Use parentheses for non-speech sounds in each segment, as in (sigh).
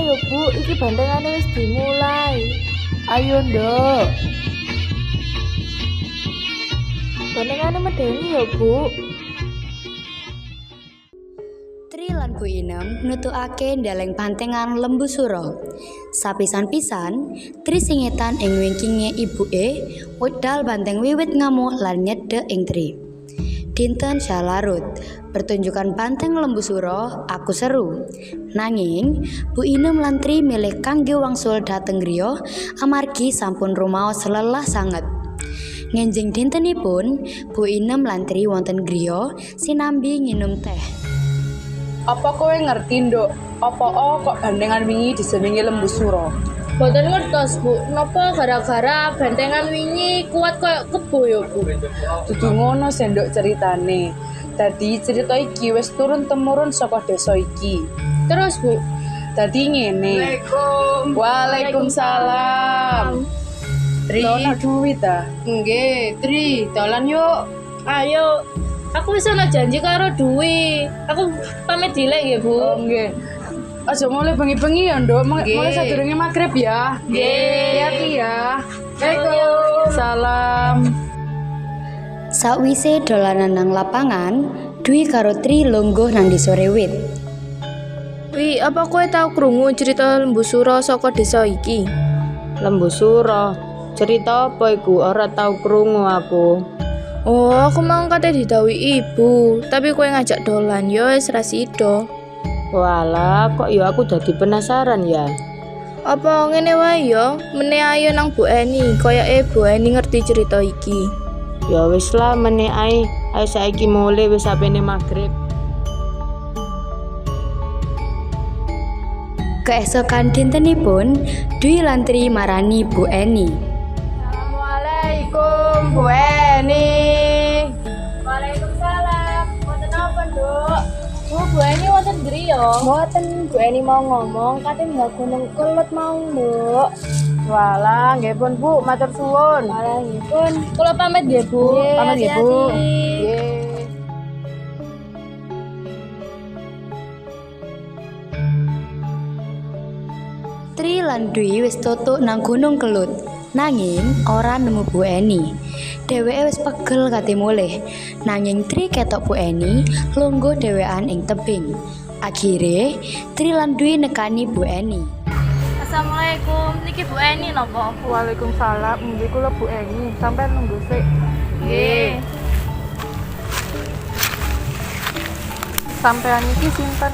Ayo Bu, iki bantengane wis dimulai. Ayo nduk. Bantengane medeni ya Bu. Tri lan Bu Inem nutukake ndeleng bantengan lembu suro. Sapisan-pisan, Tri singetan ing wingkinge ibuke, wedal banteng wiwit ngamuk lan nyedek ing Tri. Dinten Syalarut, pertunjukan banteng lembu suro aku seru. Nanging, Bu Inem lan Tri milih kangge wangsul dateng griya amargi sampun rumaos lelah sanget. Ngenjing dintenipun, Bu Inem lan Tri wonten griya sinambi nginum teh. Apa kowe ngerti, Nduk? Apa oh kok bandengan wingi disenengi lembu suro? Boten ngertos Bu, napa gara-gara bantengan wingi kuat koyo kebo ya Bu. Dudu ngono sendok ceritane. Dadi cerita iki wis turun temurun saka desa iki. Terus Bu, Dadi ngene. Waalaikumsalam. Tri. Ono duit ta? Nggih, Tri, dolan yuk. Ayo. Aku wis ana janji karo Dwi. Aku pamit dilek ya, Bu. Oh, nggih. Aja mulai bengi-bengi ya, Nduk. Nggih. Mulai sadurunge magrib ya. Nggih. Hati ya. Salam. Sakwise dolanan nang lapangan, Dwi karo Tri lungguh nang di sore wit. Wi, apa kowe tau krungu cerita lembu suro saka desa iki? Lembu Suro. Cerita apa iku? Ora tau krungu aku. Oh, aku mau kate didawi ibu, tapi kowe ngajak dolan yo wis ra sida. Walah, kok ya aku dadi penasaran ya. Apa ngene wae yo, mene ayo nang Bu Eni, kaya e Bu Eni ngerti cerita iki. Ya wis lah meneh ae. Ayo saiki mulai wis sapene magrib. Keesokan dintenipun, Dwi lan Tri marani Bu Eni. Assalamualaikum Bu Eni. Waalaikumsalam. Wonten apa, Nduk? Bu, Bu Eni griya. Mboten, Bu Eni mau ngomong kate nggak gunung kelut mau, Nduk. Walah, nggih pun Bu, matur suwun. Malah pun kula pamit ya, Bu. Pamit ya, Bu. Tri lan Dwi wis tutuk nang Gunung Kelut. Nanging ora nemu Bu Eni. Dheweke wis pegel kate mulih. Nanging Tri ketok Bu Eni lungguh dhewean ing tebing. Akhire Tri lan Dwi nekani Bu Eni. Assalamualaikum. Niki Bu Eni napa? Waalaikumsalam. Nggih kula Bu Eni. Sampai nunggu sik. Nggih. Sampean iki sinten?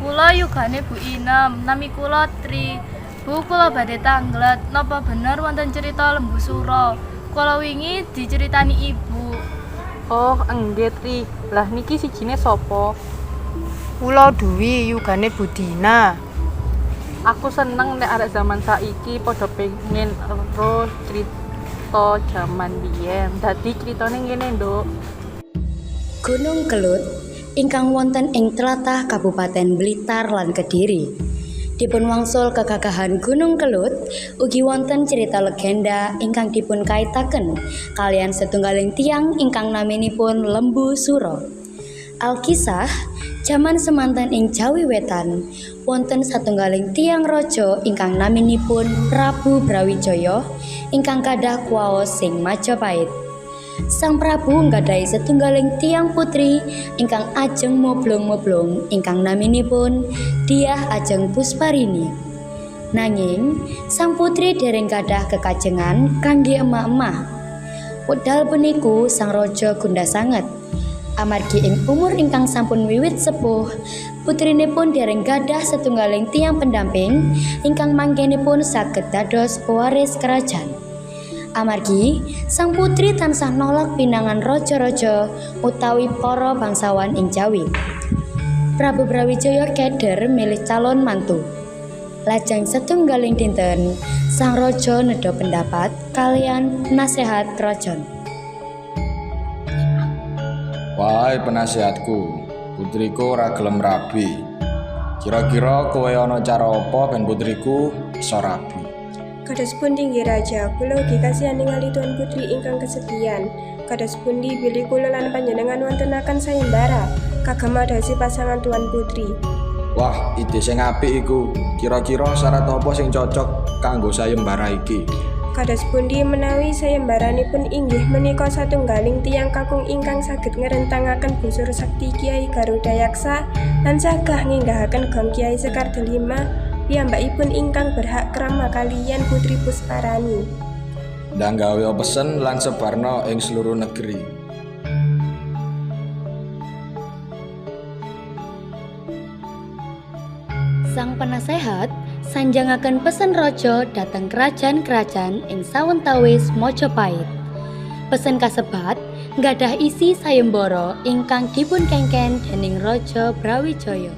Kula yugane Bu Inem, nami kula Tri. Bu kula badhe tanglet, napa bener wonten cerita lembu suro? Kula wingi diceritani ibu. Oh, enggak Tri. Lah niki sijine sapa? Kula Dwi yugane Budina. Aku seneng nek arek zaman saiki padha pengen ero cerita zaman biyen. Dadi ceritane ngene, Nduk. Gunung Kelut ingkang wonten ing tlatah Kabupaten Blitar lan Kediri. Dipun wangsul kegagahan Gunung Kelut, ugi wonten cerita legenda ingkang dipun kaitaken kalian setunggaling tiang ingkang naminipun Lembu Suro. Alkisah, jaman semanten ing Jawi Wetan, wonten satunggaling tiang raja ingkang naminipun Prabu Brawijaya ingkang gadah kuwaos sing Majapahit. Sang Prabu nggadhahi setunggaling tiang putri ingkang ajeng moblong-moblong ingkang naminipun Diah Ajeng Pusparini. Nanging sang putri dereng gadah kekajengan kangge emak-emak. Wedal puniku sang raja gunda sanget. Amargi ing umur ingkang sampun wiwit sepuh, putrinipun dereng gadah setunggaling tiang pendamping ingkang mangkenipun saged dados pewaris kerajaan. Amargi sang putri tansah nolak pinangan raja-raja utawi para bangsawan ing Jawi. Prabu Brawijaya keder milih calon mantu. Lajeng setunggaling dinten, sang raja nedha pendapat kalian nasehat krajan. Wahai penasihatku, putriku ora gelem rabi. Kira-kira kowe ana cara apa ben putriku iso rabi? Kados pundi nggih Raja, kula ugi kasihan ningali tuan putri ingkang kesepian. Kados pundi bilih kula lan panjenengan wontenaken sayembara kagem adhasi pasangan tuan putri. Wah, ide sing apik iku. Kira-kira syarat apa sing cocok kanggo sayembara iki? Kados pundi menawi sayembaranipun inggih menika satunggaling tiyang kakung ingkang saged ngrentangaken busur sakti Kiai Garuda Yaksa lan sagah nginggahaken gong Kiai Sekar Delima piyambakipun ingkang berhak krama kaliyan Putri Pusparani. Ndang gawe pesen lan sebarno ing seluruh negeri. Sang penasehat sanjangaken pesen raja dateng kerajaan-kerajaan ing sawentawis Mojopahit. Pesen kasebat nggadah isi sayembara ingkang dipun kengken dening Raja Brawijaya.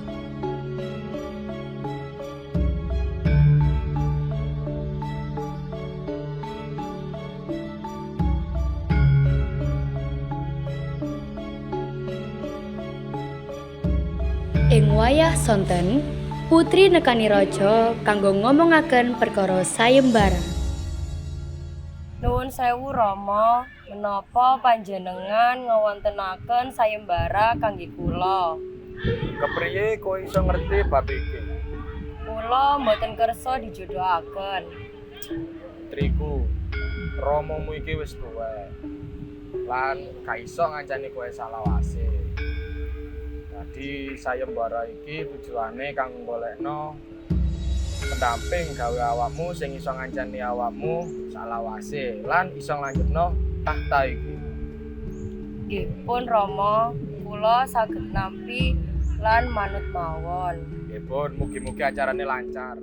Ing wayah sonten, putri nekani raja kanggo ngomongaken perkara sayembara. Nuwun sewu Rama, menapa panjenengan ngawontenaken sayembara kangge kula? Kepriye kowe iso ngerti bab iki? Kula mboten kersa dijodohaken. Triku, romomu iki wis tuwek. Lan gak iso ngancani kowe salawase. Dadi sayembara iki tujuane kanggo golekno pendamping gawe awakmu sing iso ngancani awakmu salawase lan iso nglanjutno tahta iki. Nggih pun Rama, kula saged nampi lan manut mawon. Nggih pun, mugi-mugi acarane lancar.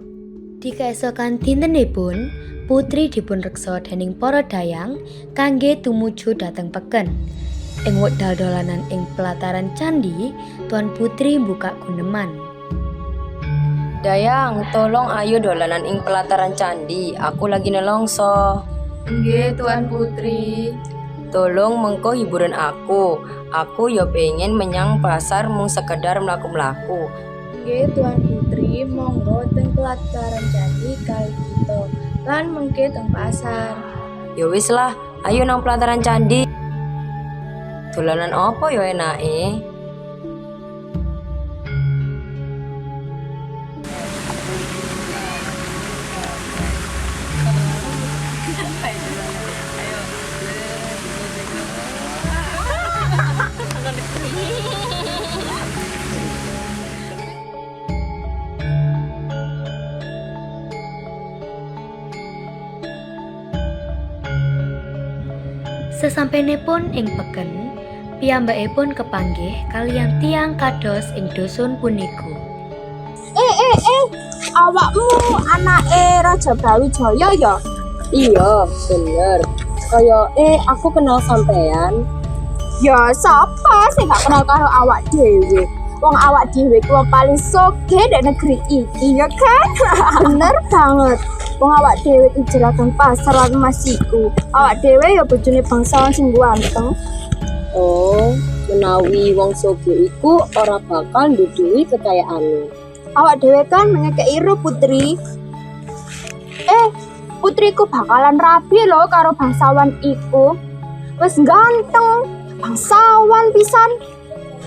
Di keesokan dintenipun, putri dipun reksa dening para dayang kangge tumuju dhateng peken. Ing wekdal dolanan ing pelataran candi, Tuan Putri buka guneman. Dayang, tolong ayo dolanan ing pelataran candi. Aku lagi nelongso. Nggih, Tuan Putri. Tolong mengko hiburan aku. Aku yo pengen menyang pasar mung sekedar mlaku-mlaku. Nggih, Tuan Putri, monggo teng pelataran candi kali kita. Lan mengke teng pasar. Ya wis lah, ayo nang pelataran candi. Dolanan apa yo enake? Sesampenipun ing peken, piyambakipun kepanggih kalian tiang kados ing dusun puniku. Eh eh eh, awakmu anake Raja Brawijaya ya? Iya, bener. Kaya eh aku kenal sampean. Ya sapa sing gak kenal karo awak dhewe? Wong awak dhewe ku wong paling soge di negeri iki ya kan? (laughs) Bener banget. Wong awak dhewe iki jeragan pasar lan masiku. Awak dhewe ya bojone bangsawan sing ganteng. Oh, menawi wong soge iku ora bakal nduduhi kekayaane. Awak dhewe kan mengekei ro putri. Eh, putriku bakalan rabi loh karo bangsawan iku. Wes ganteng, bangsawan pisan.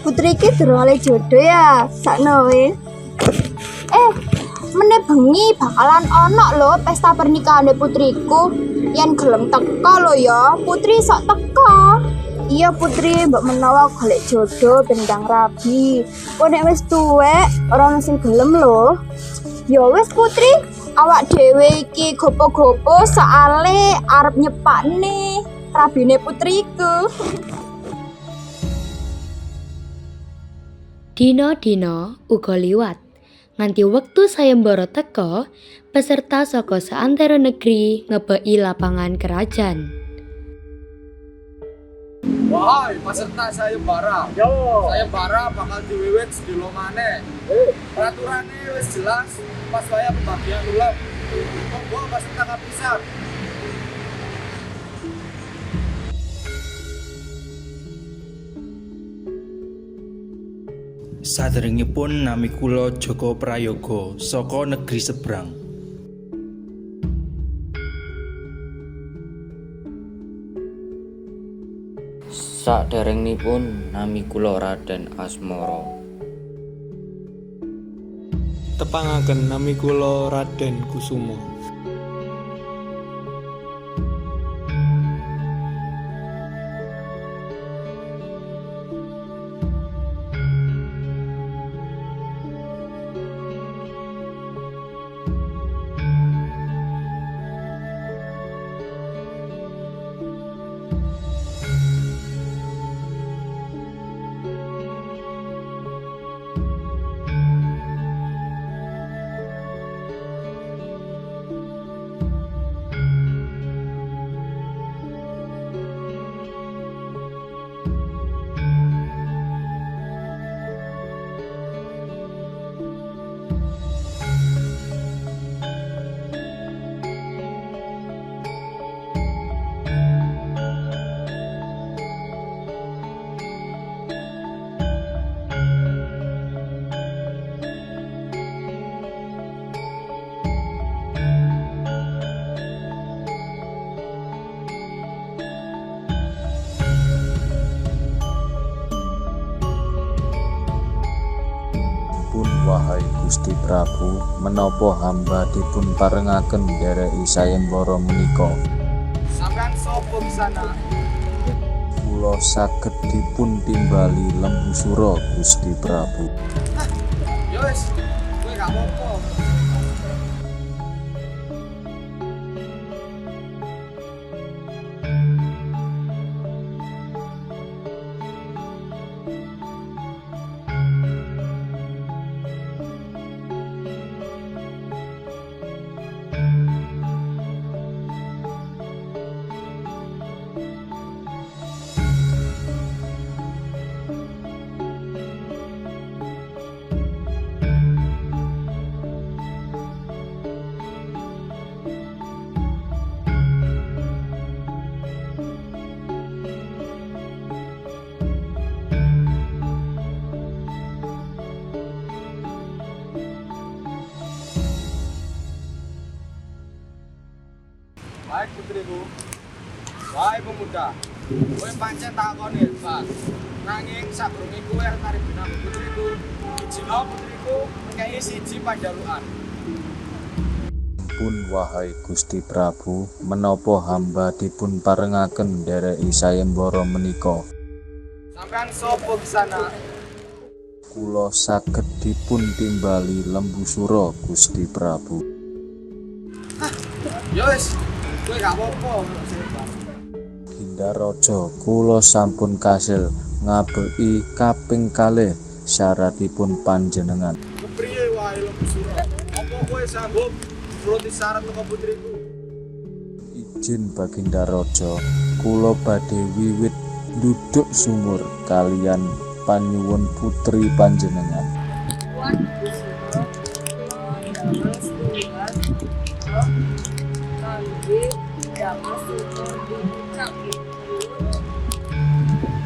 Putri iki durung oleh jodoh ya, sakno we. Eh, meneh bengi bakalan ono lho pesta pernikahan putriku. Yen gelem teko lho ya, putri sok teko. Iya putri, mbok menawa golek jodoh bendang rabi. Kok nek wis tuwek, ora sing gelem lho. Ya wis putri, awak dhewe iki gopo-gopo soale arep nyepakne rabine putriku. Dino-dino uga liwat. Nganti wektu sayembara teka, peserta saka seantero negeri ngebeki lapangan kerajaan. Wahai peserta sayembara. Yo. Sayembara bakal diwiwit sedilo maneh. Peraturannya wis jelas pas waya pembagian ulang. Monggo peserta kapisan. Saderengipun nami kula Joko Prayogo saka negeri seberang. Saderengipun nami kula Raden Asmara. tepangaken nami kula Raden Kusumo. Prabu menapa hamba dipun parengaken ndereki sayembara menika Sampean sopo sana? kula saged dipun timbali lembu sura Gusti Prabu Ya wis, kowe gak apa-apa. Kowe pancen takon hebat. Nanging sabrunge kowe arep tarik benang putriku. Ijino putriku ngekei siji panjalukan. pun wahai Gusti Prabu menapa hamba dipun parengaken ndereki sayembara menika Sampean sopo sana? kula saged dipun timbali lembu sura Gusti Prabu Ya wis, kowe gak apa-apa. Dinda Raja kula sampun kasil ngabeki kaping kalih syaratipun panjenengan Kepriye wae? Apa kowe sanggup nuruti syarat teko putriku? izin Baginda Raja kula badhe wiwit duduk sumur kalian panyuwun putri panjenengan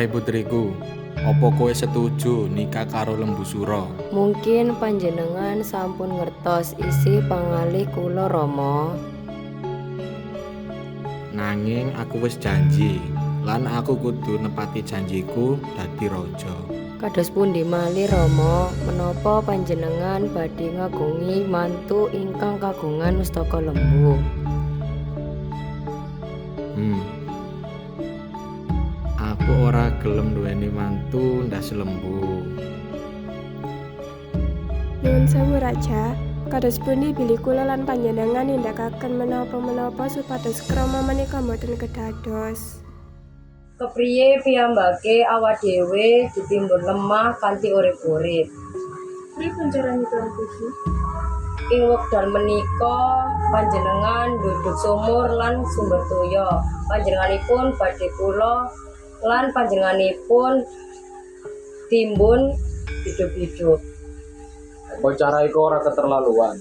Wahai putriku, apa kowe setuju nikah karo lembu sura? Mungkin panjenengan sampun ngertos isi pangalih kula Rama. Nanging aku wis janji, lan aku kudu nepati janjiku dadi raja. Kados pundi malih Rama menapa panjenengan badhe ngagungi mantu ingkang kagungan mustaka lembu? Hmm. Ora gelem duweni mantu ndas lembu. Nuwun sewu Raja, kados pundi bilih kula lan panjenengan nindakaken menapa-menapa supados krama menika boten kedados. Kepriye piyambake awak dhewe ditimbun lemah kanthi urip-urip. Pripun caranipun Gusti? Ing wekdal menika panjenengan duduk sumur lan sumber toya. Panjenenganipun badhe kula lan panjenenganipun timbun hidup-hidup. Apa cara iku ora keterlaluan?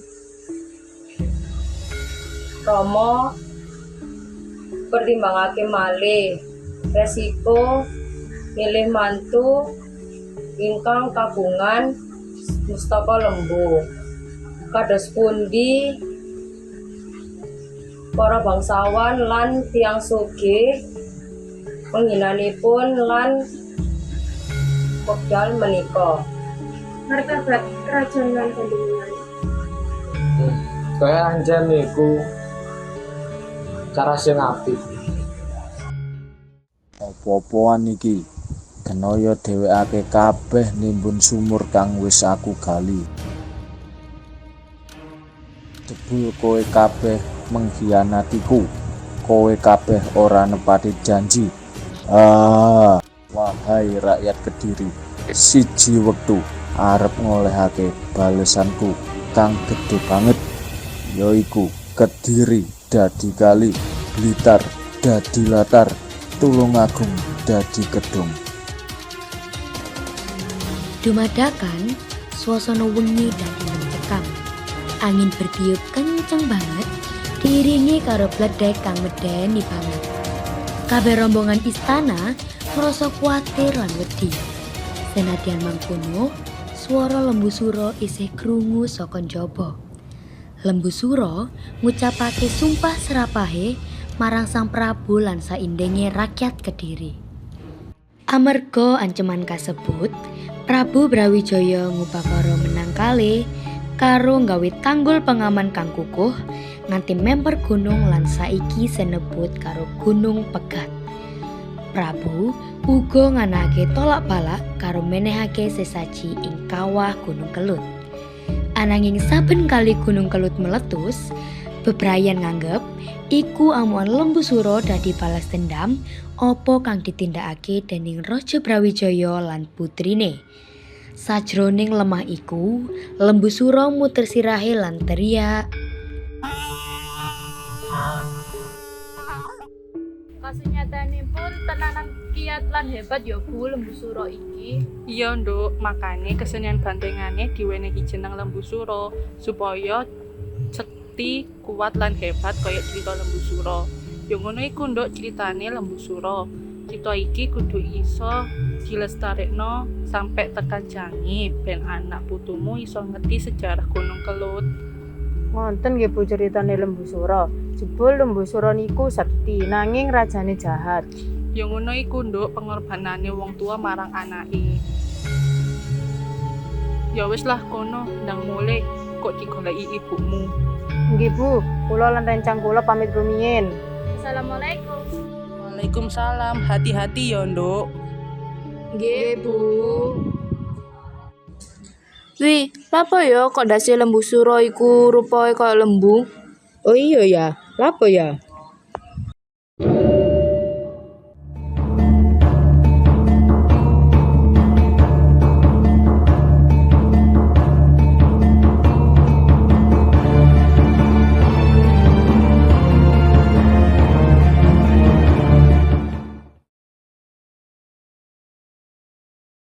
Rama pertimbangake malih resiko milih mantu ingkang kagungan mustaka lembu. Kados pundi para bangsawan lan tiang sugih penghinanipun lan wekdal menika. Martabat kerajaan lan panjenengan. Kaya anjen niku cara sing apik. Apa-apaan iki? Kenaya dhewekake kabeh nimbun sumur kang wis aku gali. Jebul kowe kabeh mengkhianatiku. Kowe kabeh ora nepati janji. Ah, wahai rakyat Kediri, siji wektu arep ngolehake balesanku kang gede banget yaiku Kediri dadi kali, Blitar dadi latar, Tulungagung dadi gedung. Dumadakan suasana wengi dadi mencekam. Angin bertiup kenceng banget, diiringi karo bledek kang medeni banget. Kabeh rombongan istana merasa kuatir lan wedi. Senadyan mangkono, swara lembu suro isih krungu saka njaba. Lembu suro ngucapake sumpah serapahe marang Sang Prabu lan saindenge rakyat Kediri. Amerga ancaman kasebut, Prabu Brawijaya ngupakara menang kalih karo nggawe tanggul pengaman kang kukuh nganti memper gunung lan saiki senebut karo Gunung Pegat. Prabu uga nganake tolak balak karo menehake sesaji ing kawah Gunung Kelut. Ananging saben kali Gunung Kelut meletus, bebrayan nganggep iku amuan lembu suro dadi balas dendam apa kang ditindakake dening Raja Brawijaya lan putrine. Sajroning lemah iku, lembu suro muter sirahe lan teriak. Kasenyatanipun tenanan kiat lan hebat ya Bu lembu suro iki. Iya, Nduk, makane kesenian bantengane diwenehi jeneng lembu suro supaya cekti, kuat lan hebat kaya cerita lembu suro. Ya ngono iku Nduk ceritane lembu suro. Cerita iki kudu iso dilestarekno sampai tekan jangi ben anak putumu iso ngerti sejarah Gunung Kelut. Wonten nggih Bu ceritane lembu sura. Jebul lembu sura niku sekti nanging rajane jahat. Ya ngono iku Nduk pengorbanane wong tua marang anake. Ya wis lah kono ndang mulai kok digoleki ibumu. Nggih Bu, kula lan rencang kula pamit rumiyin. Assalamualaikum. Waalaikumsalam. Hati-hati ya, Nduk. Nggih, Bu. Wi, apa ya kok dasi lembu suro iku rupae kaya lembu? Oh iya ya, apa ya?